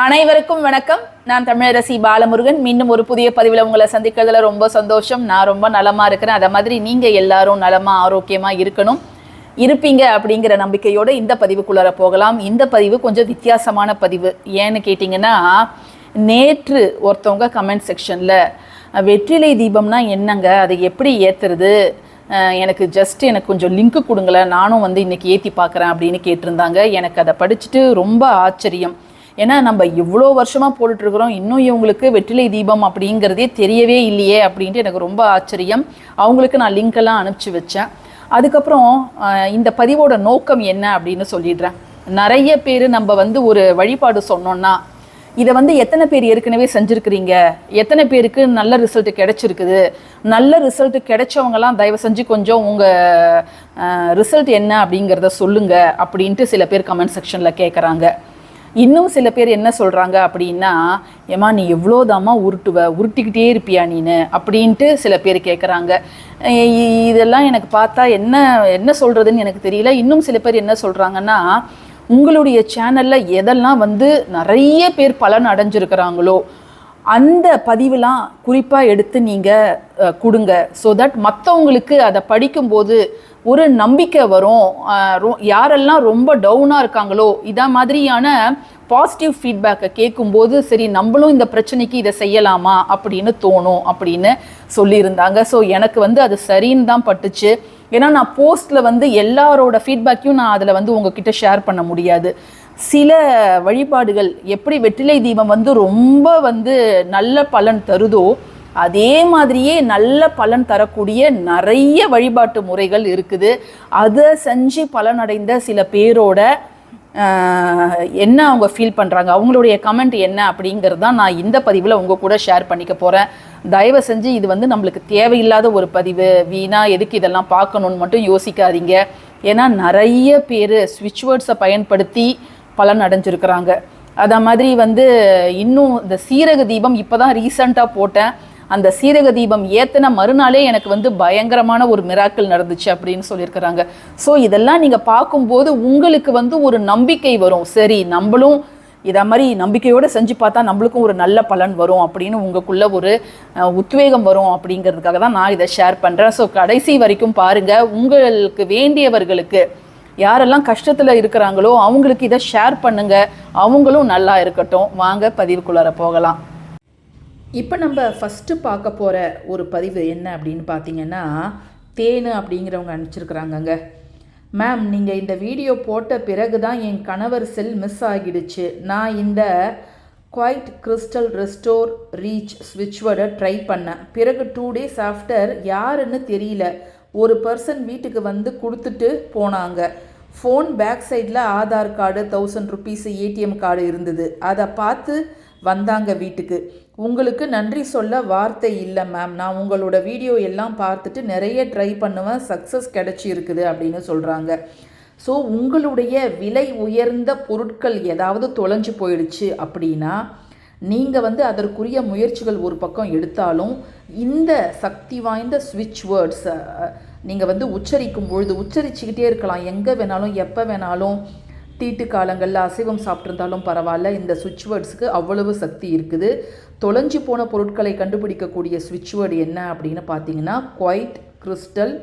அனைவருக்கும் வணக்கம். நான் தமிழரசி பாலமுருகன். மீண்டும் ஒரு புதிய பதிவில் உங்களை சந்திக்கிறதுல ரொம்ப சந்தோஷம். நான் ரொம்ப நலமா இருக்கிறேன். அதை மாதிரி நீங்க எல்லாரும் நலமா ஆரோக்கியமா இருக்கணும். இருப்பீங்க அப்படிங்கிற நம்பிக்கையோடு இந்த பதிவுக்குள்ளார போகலாம். இந்த பதிவு கொஞ்சம் வித்தியாசமான பதிவு. ஏன்னு கேட்டிங்கன்னா நேற்று ஒருத்தவங்க கமெண்ட் செக்ஷனில் வெற்றிலை தீபம்னா என்னங்க? அதை எப்படி ஏற்றுறது எனக்கு ஜஸ்ட் எனக்கு கொஞ்சம் லிங்க் கொடுங்களேன். நானும் வந்து இன்றைக்கி ஏற்றி பார்க்குறேன் அப்படின்னு கேட்டிருந்தாங்க. எனக்கு அதை படிச்சுட்டு ரொம்ப ஆச்சரியம். ஏன்னா நம்ம இவ்வளோ வருஷமாக போட்டுட்ருக்குறோம். இன்னும் இவங்களுக்கு வெற்றிலை தீபம் அப்படிங்கிறதே தெரியவே இல்லையே அப்படின்ட்டு எனக்கு ரொம்ப ஆச்சரியம். அவங்களுக்கு நான் லிங்க் எல்லாம் அனுப்பிச்சி வச்சேன். அதுக்கப்புறம் இந்த பதிவோட நோக்கம் என்ன அப்படின்னு சொல்லிடுறேன். நிறைய பேர் நம்ம வந்து ஒரு வழிபாடு சொன்னோன்னா இதை வந்து எத்தனை பேர் ஏற்கனவே செஞ்சுருக்கிறீங்க? எத்தனை பேருக்கு நல்ல ரிசல்ட் கிடைச்சிருக்குது? நல்ல ரிசல்ட் கிடைச்சவங்கலாம் தயவு செஞ்சு கொஞ்சம் உங்கள் ரிசல்ட் என்ன அப்படிங்கிறத சொல்லுங்கள் அப்படின்ட்டு சில பேர் கமெண்ட் செக்ஷனில் கேட்குறாங்க இன்னும் சில பேர் என்ன சொல்கிறாங்க அப்படின்னா ஏமா நீ எவ்வளோதாம்மா உருட்டுவ? உருட்டிக்கிட்டே இருப்பியா நீனு? அப்படின்ட்டு சில பேர் கேட்குறாங்க இதெல்லாம் எனக்கு பார்த்தா என்ன என்ன சொல்கிறதுன்னு எனக்கு தெரியல. இன்னும் சில பேர் என்ன சொல்கிறாங்கன்னா உங்களுடைய சேனலில் எதெல்லாம் வந்து நிறைய பேர் பலன் அடைஞ்சிருக்கிறாங்களோ அந்த பதிவுலாம் குறிப்பாக எடுத்து நீங்கள் கொடுங்க. ஸோ தட் மற்றவங்களுக்கு அதை படிக்கும்போது ஒரு நம்பிக்கை வரும். ரொ- யாரெல்லாம் ரொம்ப டவுனாக இருக்காங்களோ இதை மாதிரியான பாசிட்டிவ் ஃபீட்பேக்கை கேட்கும்போது சரி நம்மளும் இந்த பிரச்சனைக்கு இதை செய்யலாமா? அப்படின்னு தோணும் அப்படின்னு சொல்லியிருந்தாங்க. ஸோ எனக்கு வந்து அது சரின்னு தான் பட்டுச்சு. ஏன்னா நான் போஸ்ட்டில் வந்து எல்லாரோட ஃபீட்பேக்கையும் நான் அதில் வந்து உங்ககிட்ட ஷேர் பண்ண முடியாது. சில வழிபாடுகள் எப்படி வெற்றிலை தீபம் வந்து ரொம்ப வந்து நல்ல பலன் தருதோ அதே மாதிரியே நல்ல பலன் தரக்கூடிய நிறைய வழிபாட்டு முறைகள் இருக்குது. அதை செஞ்சு பலனடைந்த சில பேரோட என்ன அவங்க ஃபீல் பண்ணுறாங்க அவங்களுடைய கமெண்ட் என்ன அப்படிங்கிறது தான் நான் இந்த பதிவில் உங்கள் கூட ஷேர் பண்ணிக்க போகிறேன் தயவு செஞ்சு இது வந்து நம்மளுக்கு தேவையில்லாத ஒரு பதிவு. வீணாக எதுக்கு இதெல்லாம் பார்க்கணுன்னு மட்டும் யோசிக்காதீங்க. ஏன்னா நிறைய பேர் ஸ்விட்ச் வேர்ட்ஸை பயன்படுத்தி பலன் அடைஞ்சிருக்கிறாங்க. அத மாதிரி வந்து இன்னும் இந்த சீரக தீபம் இப்போ தான் ரீசண்டாக போட்டேன். அந்த சீரக தீபம் ஏற்றின மறுநாளே எனக்கு வந்து பயங்கரமான ஒரு மிராக்கள் நடந்துச்சு அப்படின்னு சொல்லியிருக்கிறாங்க. ஸோ இதெல்லாம் நீங்கள் பார்க்கும்போது உங்களுக்கு வந்து ஒரு நம்பிக்கை வரும். சரி நம்மளும் இதை மாதிரி நம்பிக்கையோடு செஞ்சு பார்த்தா நம்மளுக்கும் ஒரு நல்ல பலன் வரும் அப்படின்னு உங்களுக்குள்ள ஒரு உத்வேகம் வரும் அப்படிங்கிறதுக்காக தான் நான் இதை ஷேர் பண்ணுறேன் ஸோ கடைசி வரைக்கும் பாருங்கள் உங்களுக்கு வேண்டியவர்களுக்கு யாரெல்லாம் கஷ்டத்தில் இருக்கிறாங்களோ அவங்களுக்கு இதை ஷேர் பண்ணுங்கள் அவங்களும் நல்லா இருக்கட்டும். வாங்க பதிவுக்குள்ளார போகலாம். இப்போ நம்ம ஃபஸ்ட்டு பார்க்க போகிற ஒரு பதிவு என்ன அப்படின்னு பார்த்தீங்கன்னா தேனு அப்படிங்கிறவங்க அனுப்பிச்சிருக்கிறாங்கங்க. மேம் நீங்கள் இந்த வீடியோ போட்ட பிறகு தான் என் கணவர் செல் மிஸ் ஆகிடுச்சு. நான் இந்த குவைட் கிறிஸ்டல் ரெஸ்டோர் ரீச் ஸ்விட்ச்வேர்டை ட்ரை பண்ணேன். பிறகு டூ டேஸ் ஆஃப்டர் யாருன்னு தெரியல. ஒரு பர்சன் வீட்டுக்கு வந்து கொடுத்துட்டு போனாங்க. ஃபோன் பேக் சைடில் Aadhaar card thousand rupees ATM card இருந்தது. அதை பார்த்து வந்தாங்க வீட்டுக்கு. உங்களுக்கு நன்றி சொல்ல வார்த்தை இல்லை மேம் நான் உங்களோட வீடியோ எல்லாம் பார்த்துட்டு நிறைய ட்ரை பண்ணுவேன். சக்ஸஸ் கிடச்சி இருக்குது அப்படின்னு சொல்கிறாங்க ஸோ உங்களுடைய விலை உயர்ந்த பொருட்கள் ஏதாவது தொலைஞ்சு போயிடுச்சு அப்படின்னா நீங்கள் வந்து அதற்குரிய முயற்சிகள் ஒரு பக்கம் எடுத்தாலும் இந்த சக்தி வாய்ந்த ஸ்விட்ச் வேர்ட்ஸை நீங்கள் வந்து உச்சரிக்கும் பொழுது உச்சரிச்சுக்கிட்டே இருக்கலாம். எங்கே வேணாலும் எப்போ வேணாலும் தீட்டு காலங்களில் அசைவம் சாப்பிட்ருந்தாலும் பரவாயில்ல. இந்த சுவிட்ச் வேர்ட்ஸுக்கு அவ்வளவு சக்தி இருக்குது. தொலைஞ்சு போன பொருட்களை கண்டுபிடிக்கக்கூடிய சுவிட்ச் வேர்டு என்ன அப்படின்னு பார்த்தீங்கன்னா குவைட் கிறிஸ்டல்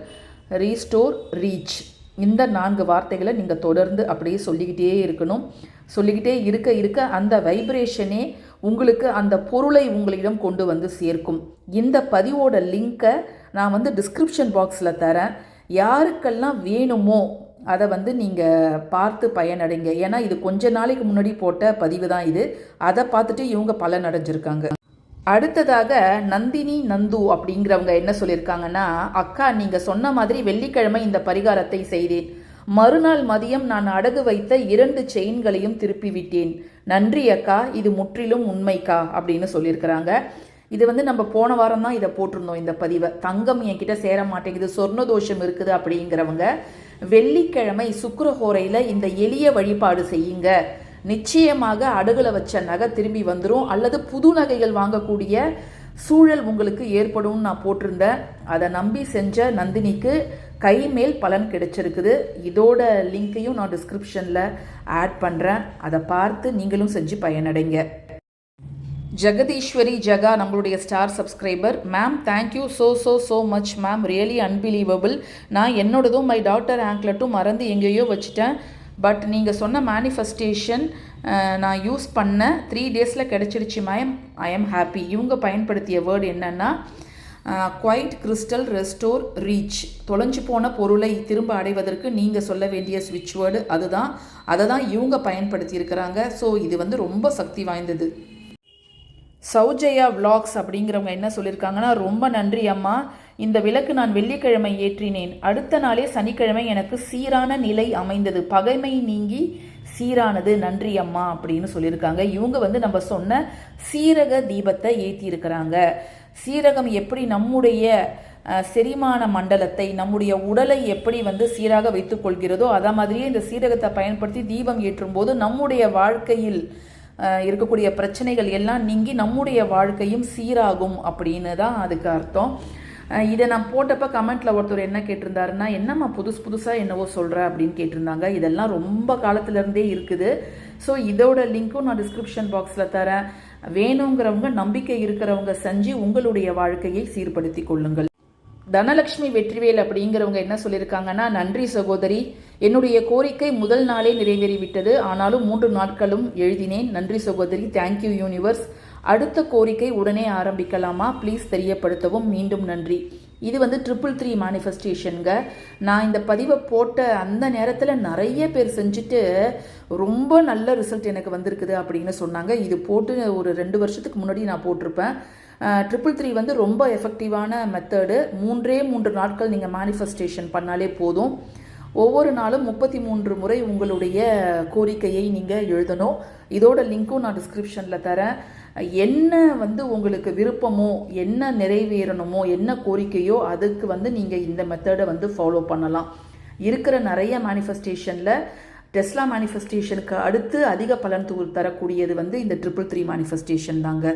ரீஸ்டோர் ரீச் இந்த நான்கு வார்த்தைகளை நீங்கள் தொடர்ந்து அப்படியே சொல்லிக்கிட்டே இருக்கணும். சொல்லிக்கிட்டே இருக்க இருக்க அந்த வைப்ரேஷனே உங்களுக்கு அந்த பொருளை உங்களிடம் கொண்டு வந்து சேர்க்கும். இந்த பதிவோட லிங்க்கை நான் வந்து டிஸ்கிரிப்ஷன் பாக்ஸில் தரேன். யாருக்கெல்லாம் வேணுமோ அதை வந்து நீங்கள் பார்த்து பயனடைங்க. ஏன்னா இது கொஞ்ச நாளைக்கு முன்னாடி போட்ட பதிவு தான் இது. அதை பார்த்துட்டு இவங்க பலன் அடைஞ்சிருக்காங்க அடுத்ததாக நந்தினி நந்து அப்படிங்கிறவங்க என்ன சொல்லியிருக்காங்கன்னா அக்கா நீங்கள் சொன்ன மாதிரி வெள்ளிக்கிழமை இந்த பரிகாரத்தை செய்தேன். மறுநாள் மதியம் நான் அடகு வைத்த இரண்டு செயின்களையும் திருப்பி விட்டேன் நன்றி அக்கா. இது முற்றிலும் உண்மைக்கா? அப்படின்னு சொல்லியிருக்கிறாங்க. இது வந்து நம்ம போன வாரம் தான் இதை போட்டிருந்தோம் இந்த பதிவை. தங்கம் என்கிட்ட சேர மாட்டேங்குது சொர்ண தோஷம் இருக்குது அப்படிங்கிறவங்க. வெள்ளிக்கிழமை சுக்கரஹோரையில் இந்த எளிய வழிபாடு செய்யுங்க. நிச்சயமாக அடுகுல வச்ச நகை திரும்பி வந்துடும் அல்லது புது நகைகள் வாங்கக்கூடிய சூழல் உங்களுக்கு ஏற்படும்னு நான் போட்டிருந்தேன். அதை நம்பி செஞ்ச நந்தினிக்கு கை மேல் பலன் கிடைச்சிருக்குது. இதோட லிங்க்கையும் நான் டிஸ்கிரிப்ஷனில் ஆட் பண்ணுறேன் அதை பார்த்து நீங்களும் செஞ்சு பயனடைங்க. ஜெகதீஸ்வரி ஜெகா நம்மளுடைய star subscriber ma'am thank you so so so much ma'am really unbelievable நான் என்னோடதும் மை டாக்டர் ஆங்க்லெட்டும் மறந்து எங்கேயோ வச்சுட்டேன். பட் நீங்கள் சொன்ன மேனிஃபெஸ்டேஷன் நான் யூஸ் பண்ண த்ரீ டேஸில் கிடச்சிடுச்சு மேம் ஐ எம் ஹாப்பி இவங்க பயன்படுத்திய வேர்டு என்னென்னா குவைட் கிறிஸ்டல் ரெஸ்டோர் ரீச் தொலைஞ்சு போன பொருளை திரும்ப அடைவதற்கு நீங்கள் சொல்ல வேண்டிய ஸ்விட்ச் வேர்டு அதுதான். அதை தான் இவங்க பயன்படுத்தியிருக்கிறாங்க. ஸோ இது வந்து ரொம்ப சக்தி வாய்ந்தது. சௌஜயா விளாக்ஸ் அப்படிங்கிறவங்க என்ன சொல்லியிருக்காங்கன்னா ரொம்ப நன்றி அம்மா. இந்த விளக்கு நான் வெள்ளிக்கிழமை ஏற்றினேன். அடுத்த நாளே சனிக்கிழமை எனக்கு சீரான நிலை அமைந்தது. பகைமை நீங்கி சீரானது. நன்றி அம்மா அப்படின்னு சொல்லியிருக்காங்க இவங்க வந்து நம்ம சொன்ன சீரக தீபத்தை ஏற்றியிருக்கிறாங்க சீரகம் எப்படி நம்முடைய செரிமான மண்டலத்தை நம்முடைய உடலை எப்படி வந்து சீராக வைத்துக்கொள்கிறதோ அதே மாதிரியே இந்த சீரகத்தை பயன்படுத்தி தீபம் ஏற்றும் போது நம்முடைய வாழ்க்கையில் இருக்கக்கூடிய பிரச்சனைகள் எல்லாம் நீங்கி நம்முடைய வாழ்க்கையும் சீராகும் அப்படின்னு தான் அதுக்கு அர்த்தம். இதை நான் போட்டப்ப கமெண்ட்ல ஒருத்தர் என்ன கேட்டிருந்தாருன்னா என்னம்மா புதுசு புதுசாக என்னவோ சொல்கிற அப்படின்னு கேட்டிருந்தாங்க. இதெல்லாம் ரொம்ப காலத்துல இருந்தே இருக்குது. ஸோ இதோட லிங்க்கும் நான் டிஸ்கிரிப்ஷன் பாக்ஸில் தரேன். வேணுங்கிறவங்க நம்பிக்கை இருக்கிறவங்க செஞ்சு உங்களுடைய வாழ்க்கையை சீர்படுத்தி கொள்ளுங்கள். தனலட்சுமி வெற்றிவேல் அப்படிங்கிறவங்க என்ன சொல்லியிருக்காங்கன்னா நன்றி சகோதரி. என்னுடைய கோரிக்கை முதல் நாளே நிறைவேறிவிட்டது. ஆனாலும் மூன்று நாட்களும் எழுதினேன். நன்றி சகோதரி. தேங்க்யூ யூனிவர்ஸ் அடுத்த கோரிக்கை உடனே ஆரம்பிக்கலாமா? ப்ளீஸ் தெரியப்படுத்தவும் மீண்டும் நன்றி. இது வந்து ட்ரிபிள் த்ரீ மேனிஃபெஸ்டேஷனுங்க நான் இந்த பதிவை போட்ட அந்த நேரத்தில் நிறைய பேர் செஞ்சுட்டு ரொம்ப நல்ல ரிசல்ட் எனக்கு வந்திருக்குது அப்படின்னு சொன்னாங்க. இது போட்டு ஒரு ரெண்டு வருஷத்துக்கு முன்னாடி நான் போட்டிருப்பேன். ட்ரிபிள் த்ரீ வந்து ரொம்ப எஃபெக்டிவான மெத்தடு மூன்றே மூன்று நாட்கள் நீங்கள் மேனிஃபெஸ்டேஷன் பண்ணாலே போதும். ஒவ்வொரு நாளும் முப்பத்தி மூன்று முறை உங்களுடைய கோரிக்கையை நீங்கள் எழுதணும். இதோட லிங்க்கும் நான் டிஸ்கிரிப்ஷனில் தரேன். என்ன வந்து உங்களுக்கு விருப்பமோ என்ன நிறைவேறணுமோ என்ன கோரிக்கையோ அதுக்கு வந்து நீங்கள் இந்த மெத்தடை வந்து ஃபாலோ பண்ணலாம். இருக்கிற நிறைய மேனிஃபெஸ்டேஷனில் டெஸ்லா மேனிஃபெஸ்டேஷனுக்கு அடுத்து அதிக பலன் தரக்கூடியது வந்து இந்த ட்ரிபிள் த்ரீ மேனிஃபெஸ்டேஷன் தாங்க.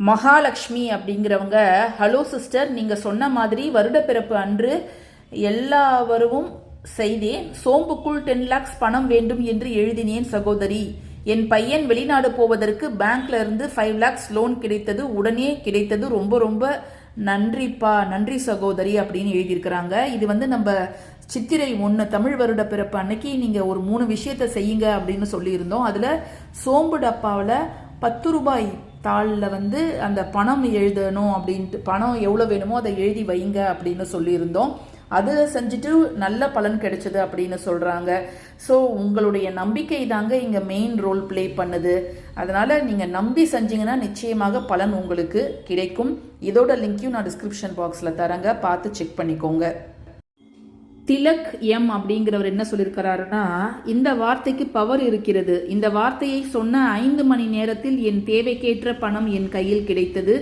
மகாலட்சுமி அப்படிங்கிறவங்க ஹலோ சிஸ்டர் நீங்கள் சொன்ன மாதிரி வருடப்பிறப்பு அன்று எல்லாவரும் செய்தேன். சோம்புக்குள் டென் லேக்ஸ் பணம் வேண்டும் என்று எழுதினேன் சகோதரி. என் பையன் வெளிநாடு போவதற்கு பேங்க்ல இருந்து ஃபைவ் லேக்ஸ் லோன் கிடைத்தது உடனே கிடைத்தது. ரொம்ப ரொம்ப நன்றிப்பா நன்றி சகோதரி அப்படின்னு எழுதியிருக்கிறாங்க. இது வந்து நம்ம சித்திரை ஒன்று தமிழ் வருட பிறப்பு அன்னைக்கு நீங்கள் ஒரு மூணு விஷயத்தை செய்யுங்க அப்படின்னு சொல்லியிருந்தோம். அதில் சோம்பு டப்பாவில் பத்து ரூபாய் தாளில் வந்து அந்த பணம் எழுதணும் அப்படின்ட்டு பணம் எவ்வளோ வேணுமோ அதை எழுதி வைங்க அப்படின்னு சொல்லியிருந்தோம். அது செஞ்சுட்டு நல்ல பலன் கிடைச்சது அப்படின்னு சொல்கிறாங்க ஸோ உங்களுடைய நம்பிக்கை தாங்க இங்கே மெயின் ரோல் ப்ளே பண்ணுது. அதனால் நீங்கள் நம்பி செஞ்சீங்கன்னா நிச்சயமாக பலன் உங்களுக்கு கிடைக்கும். இதோட லிங்க்கையும் நான் டிஸ்கிரிப்ஷன் பாக்ஸில் தரேங்க. பார்த்து செக் பண்ணிக்கோங்க. திலக் எம் அப்படிங்கிறவர் என்ன சொல்லியிருக்கிறாருன்னா இந்த வார்த்தைக்கு பவர் இருக்கிறது. இந்த வார்த்தையை சொன்ன ஐந்து மணி நேரத்தில் என் தேவைக்கேற்ற பணம் என் கையில் கிடைத்தது.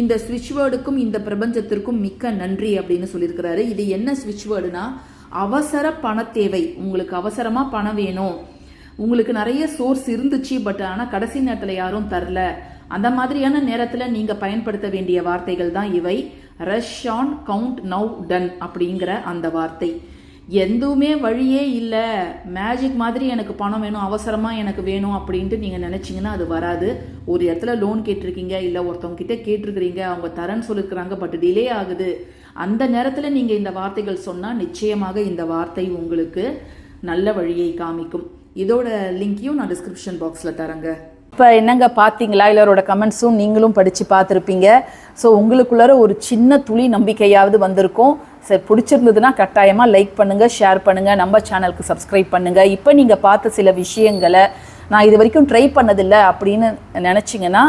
இந்த ஸ்விட்ச் வேர்டுக்கும் இந்த பிரபஞ்சத்திற்கும் மிக்க நன்றி அப்படின்னு சொல்லியிருக்கிறாரு. இது என்ன ஸ்விட்ச் வேர்டுனா அவசர பண தேவை உங்களுக்கு அவசரமாக பணம் வேணும். உங்களுக்கு நிறைய சோர்ஸ் இருந்துச்சு பட் ஆனால் கடைசி நேரத்தில் யாரும் தரல. அந்த மாதிரியான நேரத்தில் நீங்கள் பயன்படுத்த வேண்டிய வார்த்தைகள் தான் இவை. Rush on count now done அப்படிங்கிற அந்த வார்த்தை. எதுவுமே வழியே இல்லை. மேஜிக் மாதிரி எனக்கு பணம் வேணும் அவசரமாக எனக்கு வேணும் அப்படின்ட்டு நீங்கள் நினச்சிங்கன்னா அது வராது. ஒரு இடத்துல லோன் கேட்டிருக்கீங்க இல்லை ஒருத்தவங்க கிட்டே கேட்டிருக்கிறீங்க அவங்க தரேன்னு சொல்லியிருக்கிறாங்க பட் டிலே ஆகுது. அந்த நேரத்தில் நீங்கள் இந்த வார்த்தைகள் சொன்னால் நிச்சயமாக இந்த வார்த்தை உங்களுக்கு நல்ல வழியை காமிக்கும். இதோட லிங்க்கையும் நான் டிஸ்கிரிப்ஷன் பாக்ஸில் தரேங்க. இப்போ என்னங்க பார்த்தீங்களா எல்லாரோட கமெண்ட்ஸும் நீங்களும் படித்து பார்த்துருப்பீங்க. ஸோ உங்களுக்குள்ளார ஒரு சின்ன துளி நம்பிக்கையாவது வந்திருக்கும். சரி பிடிச்சிருந்ததுன்னா கட்டாயமாக லைக் பண்ணுங்கள் ஷேர் பண்ணுங்கள் நம்ம சேனலுக்கு சப்ஸ்கிரைப் பண்ணுங்கள் இப்போ நீங்கள் பார்த்த சில விஷயங்களை நான் இது வரைக்கும் ட்ரை பண்ணதில்லை அப்படின்னு நினச்சிங்கன்னா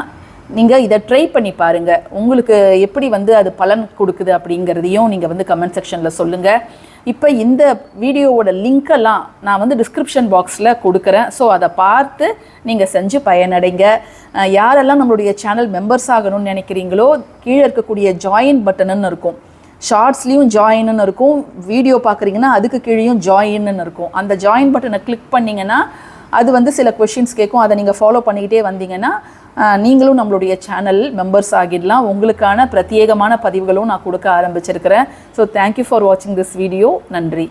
நீங்கள் இதை ட்ரை பண்ணி பாருங்கள் உங்களுக்கு எப்படி வந்து அது பலன் கொடுக்குது அப்படிங்கிறதையும் நீங்கள் வந்து கமெண்ட் செக்ஷனில் சொல்லுங்கள் இப்போ இந்த வீடியோவோட லிங்க்கெல்லாம் நான் வந்து டிஸ்கிரிப்ஷன் பாக்ஸில் கொடுக்குறேன். ஸோ அதை பார்த்து நீங்கள் செஞ்சு பயனடைங்க. யாரெல்லாம் நம்மளுடைய சேனல் மெம்பர்ஸ் ஆகணும்னு நினைக்கிறீங்களோ கீழே இருக்கக்கூடிய ஜாயின் பட்டனுன்னு இருக்கும். ஷார்ட்ஸ்லேயும் ஜாயின்னு இருக்கும். வீடியோ பார்க்குறீங்கன்னா அதுக்கு கீழேயும் ஜாயின்னு இருக்கும். அந்த ஜாயின் பட்டனை கிளிக் பண்ணிங்கன்னா அது வந்து சில கொஷின்ஸ் கேட்கும். அதை நீங்கள் ஃபாலோ பண்ணிக்கிட்டே வந்தீங்கன்னா நீங்களும் நம்மளுடைய சேனல் மெம்பர்ஸ் ஆகிடலாம். உங்களுக்கான பிரத்யேகமான பதிவுகளும் நான் கொடுக்க ஆரம்பிச்சிருக்கிறேன். ஸோ தேங்க்யூ ஃபார் வாட்சிங் திஸ் வீடியோ நன்றி.